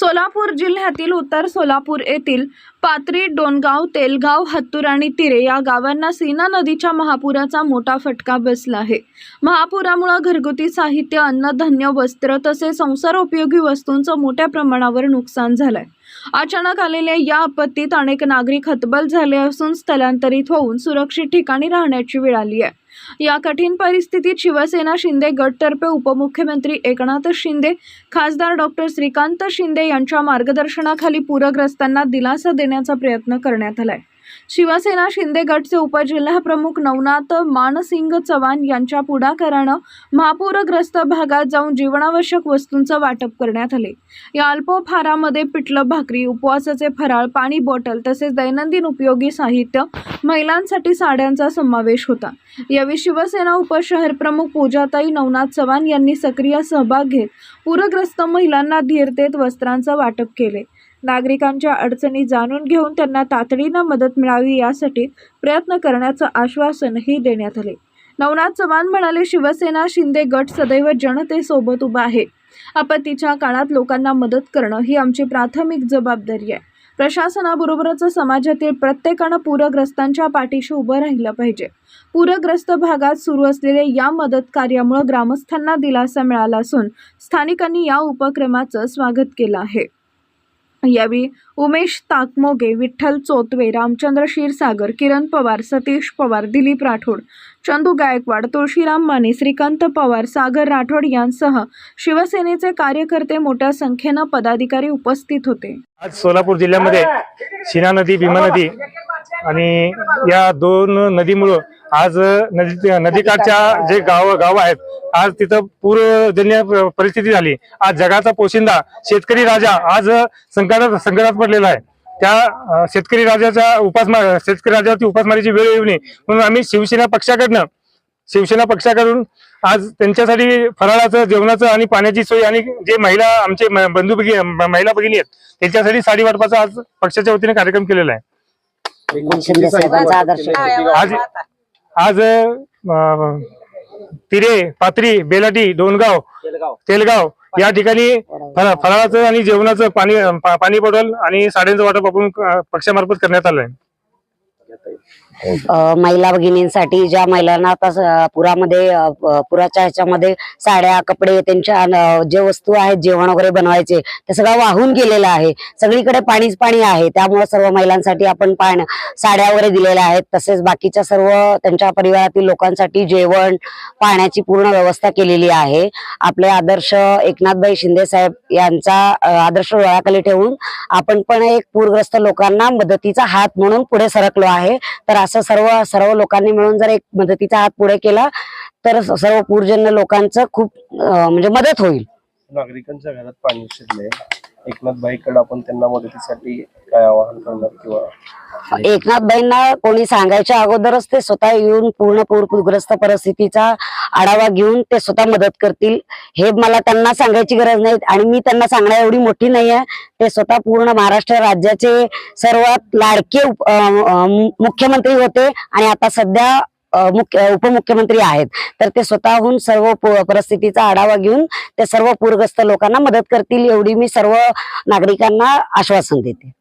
सोलापूर जिल्ह्यातील उत्तर सोलापूर येथील पात्री डोणगाव तेलगाव हत्तूर आणि तिरे या गावांना सीना नदीच्या महापुराचा मोठा फटका बसला आहे. महापुरामुळे घरगुती साहित्य अन्नधान्य वस्त्र तसेच संसारोपयोगी वस्तूंचं मोठ्या प्रमाणावर नुकसान झालंय. अचानक आलेल्या या आपत्तीत अनेक नागरिक हतबल झाले असून स्थलांतरित होऊन सुरक्षित ठिकाणी राहण्याची वेळ आली आहे. या कठीण परिस्थितीत शिवसेना शिंदे गटतर्फे उपमुख्यमंत्री एकनाथ शिंदे खासदार डॉक्टर श्रीकांत शिंदे यांच्या मार्गदर्शनाखाली पूरग्रस्तांना दिलासा देण्याचा प्रयत्न करण्यात आलाय. शिवसेना शिंदे गटचे उपजिल्हा प्रमुख नवनाथ मानसिंग चव्हाण यांच्या पुढाकारानं महापूरग्रस्त भागात जाऊन जीवनावश्यक वस्तूंचं वाटप करण्यात आले. या अल्पोपहारामध्ये पिठलं भाकरी उपवासाचे फराळ पाणी बॉटल तसेच दैनंदिन उपयोगी साहित्य महिलांसाठी साड्यांचा समावेश होता. यावेळी शिवसेना उपशहर प्रमुख पूजाताई नवनाथ चव्हाण यांनी सक्रिय सहभाग घेत पूरग्रस्त महिलांना धीर देत वस्त्रांचं वाटप केले. नागरिकांच्या अडचणी जाणून घेऊन त्यांना तातडीनं मदत मिळावी यासाठी प्रयत्न करण्याचं आश्वासनही देण्यात आले. नवनाथ चव्हाण म्हणाले शिवसेना शिंदे गट सदैव जनतेसोबत उभा आहे. आपत्तीच्या काळात लोकांना मदत करणं ही आमची प्राथमिक जबाबदारी आहे. प्रशासनाबरोबरच समाजातील प्रत्येकानं पूरग्रस्तांच्या पाठीशी उभं राहिलं पाहिजे. पूरग्रस्त भागात सुरू असलेल्या या मदत कार्यामुळे ग्रामस्थांना दिलासा मिळाला असून स्थानिकांनी या उपक्रमाचं स्वागत केलं आहे. यावेळी उमेश ताकमोगे विठ्ठल चोतवे रामचंद्र क्षीरसागर किरण पवार सतीश पवार दिलीप राठोड चंदू गायकवाड तुळशीराम माने श्रीकांत पवार सागर राठोड यांसह शिवसेनेचे कार्यकर्ते मोठ्या संख्येनं पदाधिकारी उपस्थित होते. आज सोलापूर जिल्ह्यामध्ये शिना नदी भीमा नदी आणि या दोन नदीमुळं आज नदी नदीकाठच्या जे गाव गाव आहेत आज तिथं पूरजन्य परिस्थिती झाली. आज जगाचा पोशिंदा शेतकरी राजा आज संकटात संकटात पडलेला आहे. त्या शेतकरी राजाच्या उपासमार शेतकरी राजावरती उपासमारीची वेळ येऊ नये. म्हणून आम्ही शिवसेना पक्षाकडनं शिवसेना पक्षाकडून आज त्यांच्यासाठी फराळाचं जेवणाचं आणि पाण्याची सोय आणि जे महिला आमचे बंधू भगिनी महिला भगिनी आहेत त्यांच्यासाठी साडी वाटपाचा आज पक्षाच्या वतीने कार्यक्रम केलेला आहे. आज आज तिरे पात्री बेलाटी डोनगाव तेलगाव. या ठिकाणी फरा- फराळाचं आणि जेवणाचं पाणी पाणी बॉटल आणि साड्यांचं वाटप आपण पक्षामार्फत करण्यात आलं आहे अ, महिला भगिनींसाठी ज्या महिलांना आता पुरामध्ये पुराच्या ह्याच्यामध्ये साड्या कपडे त्यांच्या जे वस्तू आहेत जेवण वगैरे बनवायचे ते सगळं वाहून गेलेलं आहे. सगळीकडे पाणीच पाणी आहे. त्यामुळे सर्व महिलांसाठी आपण पाण साड्या वगैरे दिलेल्या आहेत. तसेच बाकीच्या सर्व त्यांच्या परिवारातील लोकांसाठी जेवण पाण्याची पूर्ण व्यवस्था केलेली आहे. आपले आदर्श एकनाथभाई शिंदे साहेब यांचा आदर्श डोळ्याखाली ठेवून आपण पण एक पूरग्रस्त लोकांना मदतीचा हात म्हणून पुढे सरकलो आहे. तर असं सर्व सर्व लोकांनी मिळून जर एक मदतीचा हात पुढे केला तर सर्व पूरजन्य लोकांचं खूप म्हणजे मदत होईल. नागरिकांच्या घरात पाणी शिरले एकनाथ भाईकडे आपण त्यांना मदतीसाठी काय आवाहन करणार किंवा एकनाथबाईंना कोणी सांगायच्या अगोदरच ते स्वतः येऊन पूर्ण पूर पूरग्रस्त परिस्थितीचा आढावा घेऊन ते स्वतः मदत करतील. हे मला त्यांना सांगायची गरज नाही आणि मी त्यांना सांगण्या एवढी मोठी नाही आहे ते स्वतः पूर्ण महाराष्ट्र राज्याचे सर्वात लाडके मुख्यमंत्री होते आणि आता सध्या मुख्य उपमुख्यमंत्री आहेत. तर ते स्वतःहून सर्व परिस्थितीचा आढावा घेऊन ते सर्व पूरग्रस्त लोकांना मदत करतील एवढी मी सर्व नागरिकांना आश्वासन देते.